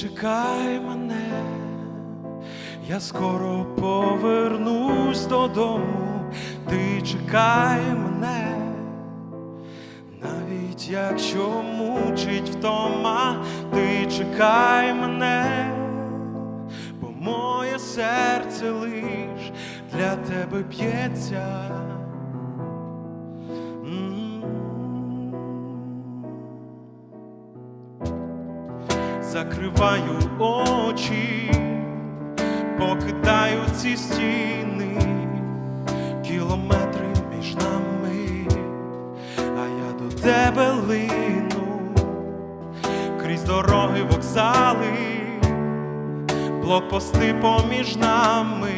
чекай мене, я скоро повернусь додому, ти чекай мене, навіть якщо мучить втома, ти чекай мене, бо моє серце лиш для тебе б'ється. Закриваю очі, покидаю ці стіни, кілометри між нами, а я до тебе лину, крізь дороги, вокзали, блокпости поміж нами,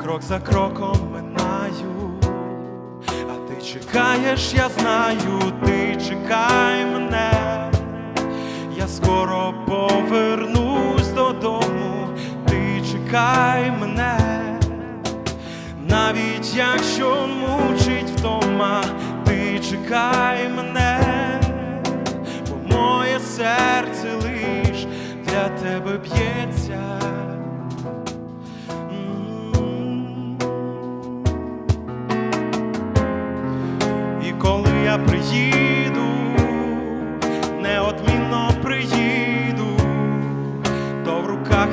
крок за кроком минаю, а ти чекаєш, я знаю, ти чекай мене. Скоро повернусь додому, ти чекай мене, навіть якщо мучить втома, ти чекай мене, бо моє серце лиш для тебе б'ється. І коли я приїду,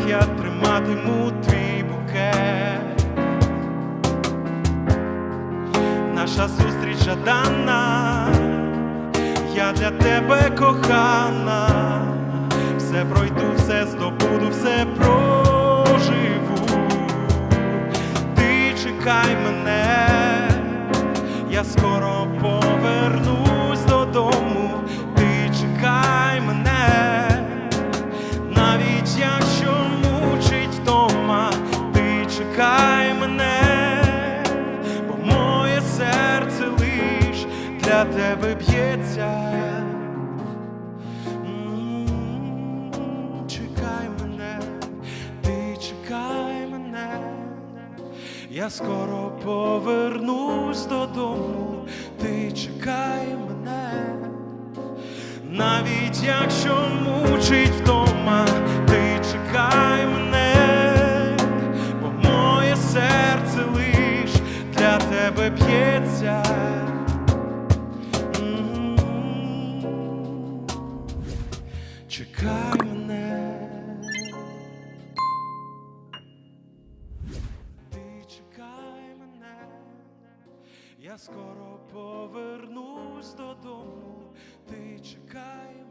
я триматиму твій букет. Наша зустріч жадана, я для тебе кохана, все пройду, все здобуду, все проживу. Ти чекай мене, я скоро повернусь чекай мене, бо моє серце лиш для тебе б'ється. Чекай мене, ти чекай мене. Я скоро повернусь додому, ти чекай мене, навіть якщо мучить втома, Я скоро повернусь додому, ти чекай.